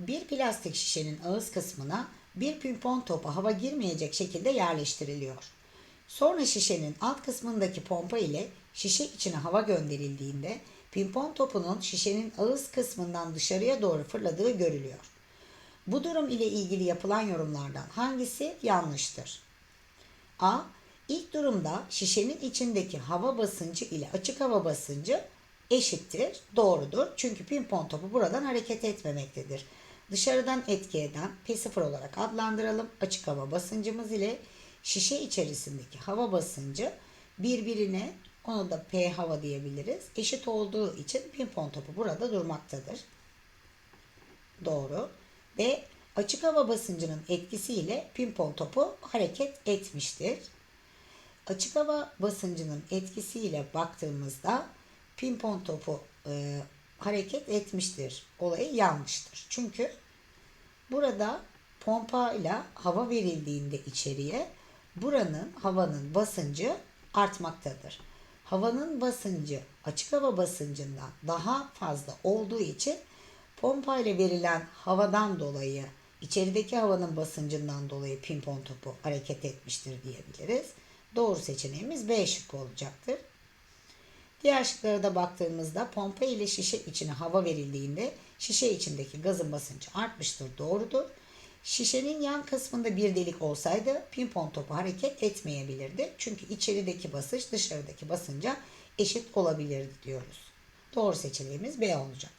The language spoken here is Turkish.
Bir plastik şişenin ağız kısmına bir pimpon topu hava girmeyecek şekilde yerleştiriliyor. Sonra şişenin alt kısmındaki pompa ile şişe içine hava gönderildiğinde pimpon topunun şişenin ağız kısmından dışarıya doğru fırladığı görülüyor. Bu durum ile ilgili yapılan yorumlardan hangisi yanlıştır? A. İlk durumda şişenin içindeki hava basıncı ile açık hava basıncı eşittir. Doğrudur. Çünkü pimpon topu buradan hareket etmemektedir. Dışarıdan etki eden P0 olarak adlandıralım. Açık hava basıncımız ile şişe içerisindeki hava basıncı birbirine onu da P hava diyebiliriz. Eşit olduğu için pimpon topu burada durmaktadır. Doğru. Ve açık hava basıncının etkisiyle pimpon topu hareket etmiştir. Açık hava basıncının etkisiyle baktığımızda pimpon topu e, hareket etmiştir. Olayı yanlıştır. Çünkü burada pompa ile hava verildiğinde içeriye buranın havanın basıncı artmaktadır. Havanın basıncı açık hava basıncından daha fazla olduğu için pompa ile verilen havadan dolayı içerideki havanın basıncından dolayı pimpon topu hareket etmiştir diyebiliriz. Doğru seçeneğimiz B şıkkı olacaktır. Diğer şıklara da baktığımızda pompa ile şişe içine hava verildiğinde şişe içindeki gazın basıncı artmıştır. Doğrudur. Şişenin yan kısmında bir delik olsaydı pimpon topu hareket etmeyebilirdi. Çünkü içerideki basınç dışarıdaki basınca eşit olabilirdi diyoruz. Doğru seçeneğimiz B olacak.